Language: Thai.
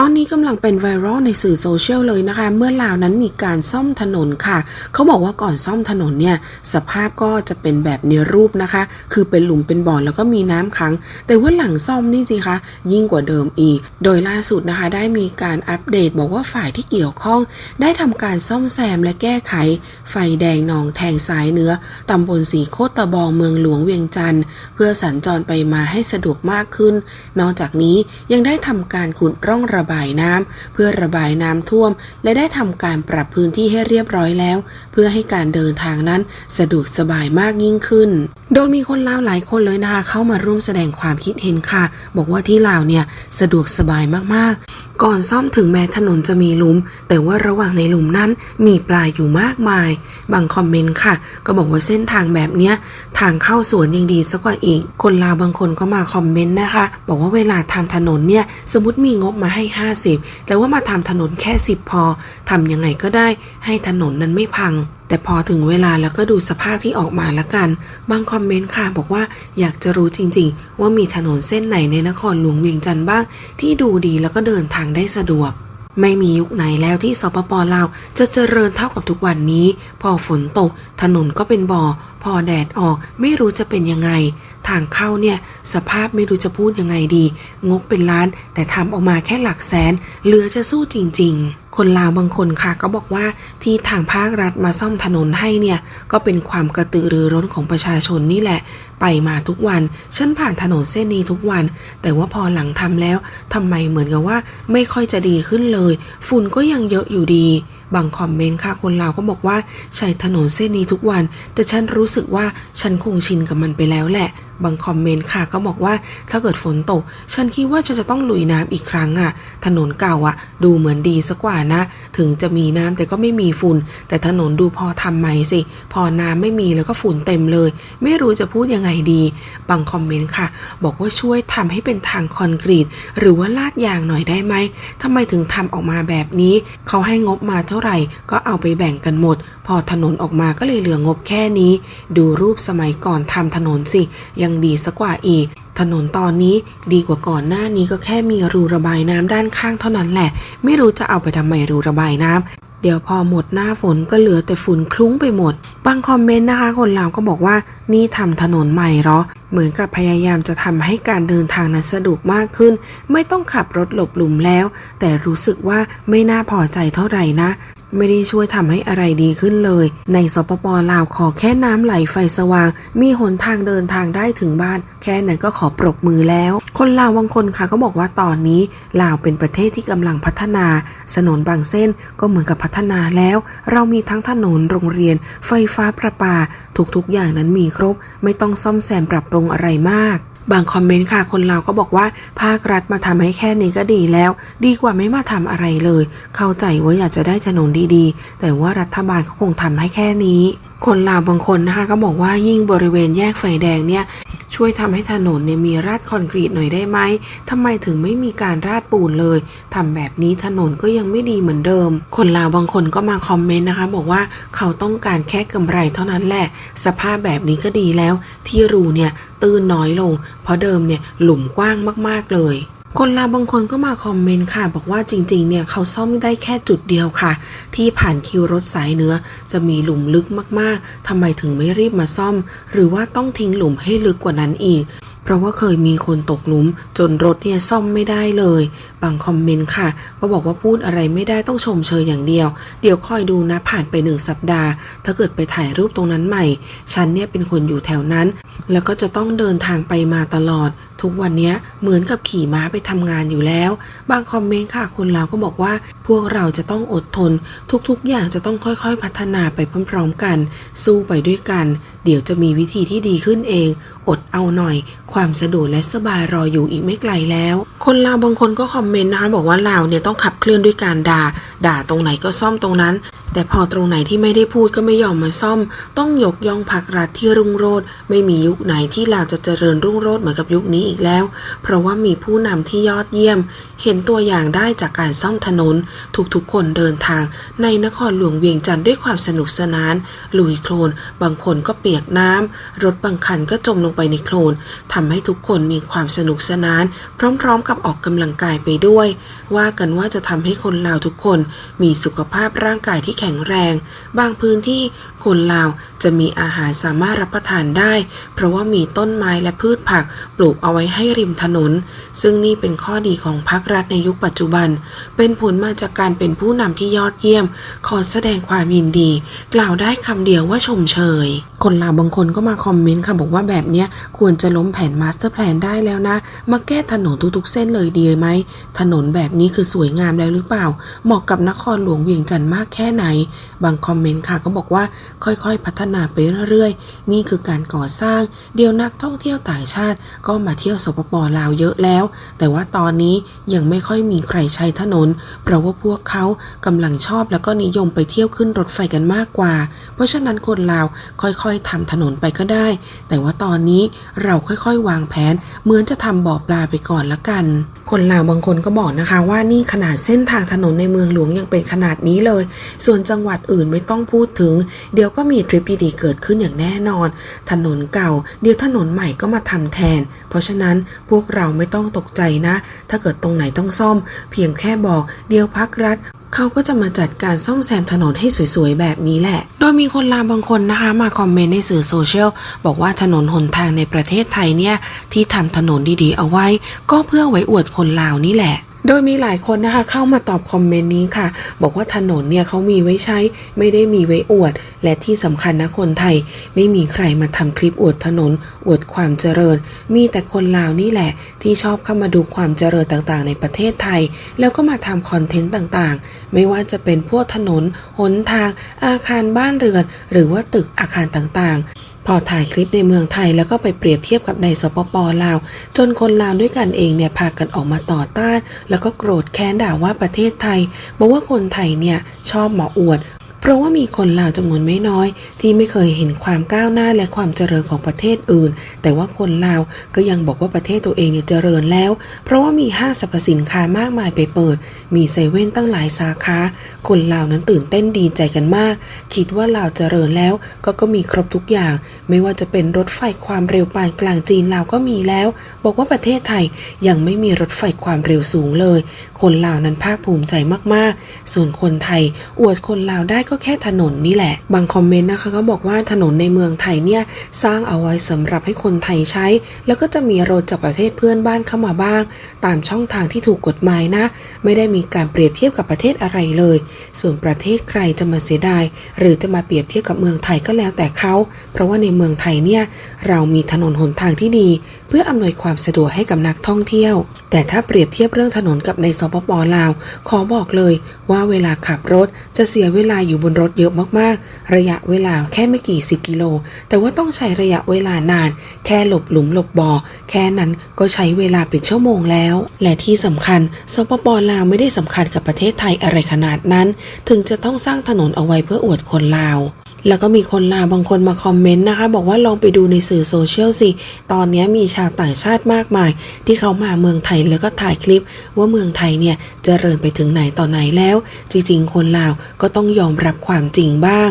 ตอนนี้กำลังเป็นไวรัลในสื่อโซเชียลเลยนะคะ เมื่อลาวนั้นมีการซ่อมถนนค่ะ เขาบอกว่าก่อนซ่อมถนนเนี่ย สภาพก็จะเป็นแบบในรูปนะคะ คือเป็นหลุมเป็นบ่อแล้วก็มีน้ำขัง แต่ว่าหลังซ่อมนี่สิคะ ยิ่งกว่าเดิมอีก โดยล่าสุดนะคะ ได้มีการอัปเดตบอกว่าฝ่ายที่เกี่ยวข้อง ได้ทำการซ่อมแซมและแก้ไข ไฟแดงนองแทงสายเนื้อตำบลสีโคตตะบองเมืองหลวงเวียงจันทร์เพื่อสัญจรไปมาให้สะดวกมากขึ้น นอกจากนี้ยังได้ทำการขุดร่องระบายน้ำเพื่อระบายน้ำท่วม และได้ทำการปรับพื้นที่ให้เรียบร้อยแล้ว พื่อให้การเดินทางนั้นสะดวกสบายมากยิ่งขึ้น โดยมีคนลาวหลายคนเลยนะคะเข้ามาร่วมแสดงความคิดเห็นค่ะ บอกว่าที่ลาวเนี่ยสะดวกสบายมากๆ ก่อนซ่อมถึงแม้ถนนจะมีหลุม แต่ว่าระหว่างในหลุมนั้นมีปลายอยู่มากมาย บางคอมเมนต์ค่ะ ก็บอกว่าเส้นทางแบบเนี้ยทางเข้าสวนยังดีสักกว่าอีก คนลาวบางคนก็มาคอมเมนต์นะคะ บอกว่าเวลาทำถนนเนี่ยสมมติมีงบมาให้ 50 แต่ว่ามาทำถนนแค่ 10 พอทำยังไงก็ได้ให้ถนนนั้นไม่พัง แต่พอถึงเวลาแล้วก็ดูสภาพที่ออกมาละกัน บางคอมเมนต์ค่ะบอกว่าอยากจะรู้จริงๆ ว่ามีถนนเส้นไหนในนครหลวงเวียงจันทร์บ้าง ที่ดูดีแล้วก็เดินทางได้สะดวก ไม่มียุคไหนแล้วที่สปปลาวจะเจริญเท่ากับทุกวันนี้ พอฝนตก ถนนก็เป็นบ่อ พอแดดออกไม่รู้จะเป็นยังไง ทางเข้าเนี่ย สภาพไม่รู้จะพูดยังไงดี งบเป็นล้าน แต่ทำออกมาแค่หลักแสนเหลือจะสู้จริง ๆ คนลาวบางคนค่ะ ก็บอกว่าที่ทางภาครัฐมาซ่อมถนนให้เนี่ย ก็เป็นความกระตือรือร้นของประชาชนนี่แหละ ไปมาทุกวันฉันผ่านถนนเส้นนี้ทุกวัน แต่ว่าพอหลังทำแล้วทำไมเหมือนกับว่าไม่ค่อยจะดีขึ้นเลย ฝุ่นก็ยังเยอะอยู่ดี บางคอมเมนต์ค่ะคนลาวก็บอกว่าใช้ถนนเส้นนี้ทุกวัน แต่ฉันรู้สึกว่าฉันคงชินกับมันไปแล้วแหละ บางคอมเมนต์ค่ะก็บอกว่าถ้าเกิดฝนตก ฉันคิดว่าจะจะต้องลุยน้ำอีกครั้งอะ่ะ ถนนเก่าอะ่ะ ดูเหมือนดีสักกว่านะ ถึงจะมีน้ำแต่ก็ไม่มีฝุ่น แต่ถนนดูพอทำใหม่สิ พอน้ำไม่มีแล้วก็ฝุ่นเต็มเลย ไม่รู้จะพูดยังไงดี บางคอมเมนต์ค่ะ บอกว่าช่วยทำให้เป็นทางคอนกรีต หรือว่าลาดยางหน่อยได้ไหมทำไมถึงทำออกมาแบบนี้ เขาให้งบมาเท่าไหร่ก็เอาไปแบ่งกันหมด พอถนนออกมาก็เลยเหลืองบแค่นี้ ดูรูปสมัยก่อนทำถนนสิ ยังดีสักกว่าอีก ถนนตอนนี้ดีกว่าก่อนหน้านี้ก็แค่มีรูระบายน้ำด้านข้างเท่านั้นแหละ ไม่รู้จะเอาไปทำไมรูระบายน้ำเดี๋ยวพอหมดหน้าฝนก็เหลือแต่ฝุ่นคลุ้งไปหมด บางคอมเมนต์นะคะคนลาก็บอกว่านี่ทำถนนใหม่เหรอ เหมือนกับพยายามจะทำให้การเดินทางนั้นสะดวกมากขึ้น ไม่ต้องขับรถหลบหลุมแล้ว แต่รู้สึกว่าไม่น่าพอใจเท่าไหร่นะ ไม่ได้ช่วยทำให้อะไรดีขึ้นเลย ในสปปลาวขอแค่น้ำไหลไฟสว่าง มีหนทางเดินทางได้ถึงบ้าน แค่นั้นก็ขอปรบมือแล้ว คนลาวบางคนค่ะก็บอกว่าตอนนี้ลาวเป็นประเทศที่กำลังพัฒนาถนนบางเส้นก็เหมือนกับพัฒนาแล้ว เรามีทั้งถนนโรงเรียน ไฟฟ้าประปาทุกๆอย่างนั้นมีครบ ไม่ต้องซ่อมแซมปรับปรุงอะไรมาก บางคอมเมนต์ค่ะ คนเราก็บอกว่าภาครัฐมาทำให้แค่นี้ก็ดีแล้ว ดีกว่าไม่มาทำอะไรเลย เข้าใจว่าอยากจะได้ถนนดีๆ แต่ว่ารัฐบาลเขาคงทำให้แค่นี้ คนลาวบางคนนะคะก็บอกว่ายิ่งบริเวณแยกไฟแดงเนี่ยช่วยทำให้ถนนเนี่ยมีราดคอนกรีตหน่อยได้ไหมทำไมถึงไม่มีการราดปูนเลยทำแบบนี้ถนนก็ยังไม่ดีเหมือนเดิม คนลาวบางคนก็มาคอมเมนต์นะคะ บอกว่าเขาต้องการแค่กำไรเท่านั้นแหละ สภาพแบบนี้ก็ดีแล้ว ที่รูเนี่ยตื้นน้อยลง เพราะเดิมเนี่ยหลุมกว้างมากๆเลย คนลาบางคนก็มาคอมเมนต์ค่ะ บอกว่าจริงๆ เนี่ยเขาซ่อมได้แค่จุดเดียวค่ะ ที่ผ่านคิวรถสายเนื้อ จะมีหลุมลึกมากๆทำไมถึงไม่รีบมาซ่อม หรือว่าต้องทิ้งหลุมให้ลึกกว่านั้นอีก เพราะว่าเคยมีคนตกหลุม จนรถเนี่ยซ่อมไม่ได้เลย บางคอมเมนต์ค่ะ ก็บอกว่าพูดอะไรไม่ได้ต้องชมเชยอย่างเดียว เดี๋ยวคอยดูนะผ่านไปหนึ่งสัปดาห์ ถ้าเกิดไปถ่ายรูปตรงนั้นใหม่ ฉันเนี่ยเป็นคนอยู่แถวนั้น แล้วก็จะต้องเดินทางไปมาตลอด ทุกวันนี้เหมือนกับขี่ม้าไปทำงานอยู่แล้ว บางคอมเมนต์ค่ะคนเราก็บอกว่า พวกเราจะต้องอดทน ทุกๆ อย่างจะต้องค่อยๆ พัฒนาไปพร้อมๆกัน สู้ไปด้วยกัน เดี๋ยวจะมีวิธีที่ดีขึ้นเอง อดเอาหน่อย ความสะดวกและสบายรออยู่อีกไม่ไกลแล้ว คนลาบางคนก็คอมเมนต์นะคะบอกว่าลาเนี่ยต้องขับเคลื่อนด้วยการด่า ด่าตรงไหนก็ซ่อมตรงนั้น แต่พอตรงไหนที่ไม่ได้พูดก็ไม่ยอมมาซ่อม ต้องยกย่องพักรัฐที่รุ่งโรจน์ไม่มียุคไหนที่ลาวจะเจริญรุ่งโรจน์เหมือนกับยุคนี้อีกแล้ว เพราะว่ามีผู้นำที่ยอดเยี่ยม เห็นตัวอย่างได้จากการซ่อมถนน ทุกๆคนเดินทาง ในนครหลวงเวียงจันทร์ด้วยความสนุกสนาน ลุยโคลน บางคนก็เปียกน้ำรถบางคันก็จมลงไปในโคลนทำให้ทุกคนมีความสนุกสนาน พร้อมๆ กับออกกำลังกายไปด้วย ว่ากันว่าจะทำให้คนลาวทุกคน มีสุขภาพร่างกายที่แข็งแรง บางพื้นที่คนลาวจะมีอาหารสามารถรับประทานได้ เพราะว่ามีต้นไม้และพืชผักปลูกเอาไว้ให้ริมถนน ซึ่งนี่เป็นข้อดีของพรรครัฐในยุคปัจจุบัน เป็นผลมาจากการเป็นผู้นำที่ยอดเยี่ยม ขอแสดงความยินดี กล่าวได้คำเดียวว่าชมเชยคนลาวบางคนก็มาคอมเมนต์ค่ะบอกว่าแบบเนี้ยควรจะล้มแผนมาสเตอร์แพลนได้แล้วนะ มาแก้ถนนทุกๆเส้นเลยดีไหม ถนนแบบนี้คือสวยงามแล้วหรือเปล่า เหมาะกับนครหลวงเวียงจันทร์มากแค่ไหน บางคอมเมนต์ค่ะก็บอกว่าค่อยๆ พัฒนาไปเรื่อยๆ นี่คือการก่อสร้าง เดี๋ยวนักท่องเที่ยวต่างชาติ ก็มาเที่ยวสปปลาวเยอะแล้ว แต่ว่าตอนนี้ยังไม่ค่อยมีใครใช้ถนน เพราะว่าพวกเขากำลังชอบแล้วก็นิยมไปเที่ยวขึ้นรถไฟกันมากกว่า เพราะฉะนั้นคนลาวค่อยๆค่อยทำถนนไปก็ได้ แต่ว่าตอนนี้เราค่อยๆ วางแผน เหมือนจะทำบ่อปลาไปก่อนละกัน คนลาวบางคนก็บอกนะคะ ว่านี่ขนาดเส้นทางถนนในเมืองหลวงยังเป็นขนาดนี้เลย ส่วนจังหวัดอื่นไม่ต้องพูดถึง เดี๋ยวก็มีทริปดีๆเกิดขึ้นอย่างแน่นอน ถนนเก่า เดี๋ยวถนนใหม่ก็มาทำแทน เพราะฉะนั้นพวกเราไม่ต้องตกใจนะ ถ้าเกิดตรงไหนต้องซ่อม เพียงแค่บอก เดี๋ยวพักรัฐ เขาก็จะมาจัดการซ่อมแซมถนนให้สวยๆ แบบนี้แหละ โดยมีคนลาวบางคนนะคะ มาคอมเมนต์ในสื่อโซเชียลบอกว่าถนนหนทางในประเทศไทยเนี่ย ที่ทำถนนดีๆ เอาไว้ ก็เพื่อไว้อวดคนลาวนี่แหละ โดยมีหลายคนนะคะเข้ามาตอบคอมเมนต์นี้ค่ะ บอกว่าถนนเนี่ยเขามีไว้ใช้ ไม่ได้มีไว้อวด และที่สำคัญนะคนไทย ไม่มีใครมาทำคลิปอวดถนน อวดความเจริญ มีแต่คนลาวนี่แหละ ที่ชอบเข้ามาดูความเจริญต่างๆ ในประเทศไทย แล้วก็มาทำคอนเทนต์ต่างๆ ไม่ว่าจะเป็นพวกถนนหนทาง อาคารบ้านเรือน หรือว่าตึกอาคารต่างๆ พอถ่ายคลิปในเมืองไทยแล้วก็ไปเปรียบเทียบกับในสปปลาว จนคนลาวด้วยกันเองเนี่ยพากันออกมาต่อต้าน แล้วก็โกรธแค้นด่าว่าประเทศไทยบอกว่าคนไทยเนี่ยชอบหมออวด เพราะว่ามีคนลาวจำนวนไม่น้อย ที่ไม่เคยเห็นความก้าวหน้าและความเจริญของประเทศอื่น แต่ว่าคนลาวก็ยังบอกว่าประเทศตัวเองเนี่ยเจริญแล้ว เพราะว่ามีห้างสรรพสินค้ามากมายไปเปิด มีเซเว่นตั้งหลายสาขา คนลาวนั้นตื่นเต้นดีใจกันมาก คิดว่าลาวเจริญแล้วก็ก็มีครบทุกอย่าง ไม่ว่าจะเป็นรถไฟความเร็วปานกลางจีนลาวก็มีแล้ว บอกว่าประเทศไทยยังไม่มีรถไฟความเร็วสูงเลย คนลาวนั้นภาคภูมิใจมากๆ ส่วนคนไทย อวดคนลาวได้ก็แค่ถนนนี่แหละ บางคอมเมนต์นะคะก็บอกว่าถนนในเมืองไทยเนี่ยสร้างเอาไว้สำหรับให้คนไทยใช้ แล้วก็จะมีรถจากประเทศเพื่อนบ้านเข้ามาบ้าง ตามช่องทางที่ถูกกฎหมายนะ ไม่ได้มีการเปรียบเทียบกับประเทศอะไรเลย ส่วนประเทศใครจะมาเสียดายหรือจะมาเปรียบเทียบกับเมืองไทยก็แล้วแต่เขา เพราะว่าในเมืองไทยเนี่ยเรามีถนนหนทางที่ดี เพื่ออำนวยความสะดวกให้กับนักท่องเที่ยว แต่ถ้าเปรียบเทียบเรื่องถนนกับในสปปลาว ขอบอกเลยว่าเวลาขับรถจะเสียเวลาอยู่บนรถเยอะมากๆ ระยะเวลาแค่ไม่กี่สิบกิโล แต่ว่าต้องใช้ระยะเวลานาน แค่หลบหลุมหลบบ่อ แค่นั้นก็ใช้เวลาเป็นชั่วโมงแล้ว และที่สำคัญสปปลาวไม่ได้สำคัญกับประเทศไทยอะไรขนาดนั้น ถึงจะต้องสร้างถนนเอาไว้เพื่ออวดคนลาว แล้วก็มีคนลาวบางคนมาคอมเมนต์นะคะ บอกว่าลองไปดูในสื่อโซเชียลสิ ตอนนี้มีชาวต่างชาติมากมาย ที่เขามาเมืองไทยแล้วก็ถ่ายคลิป ว่าเมืองไทยเนี่ยเจริญไปถึงไหนต่อไหนแล้ว จริง ๆ คนลาวก็ต้องยอมรับความจริงบ้าง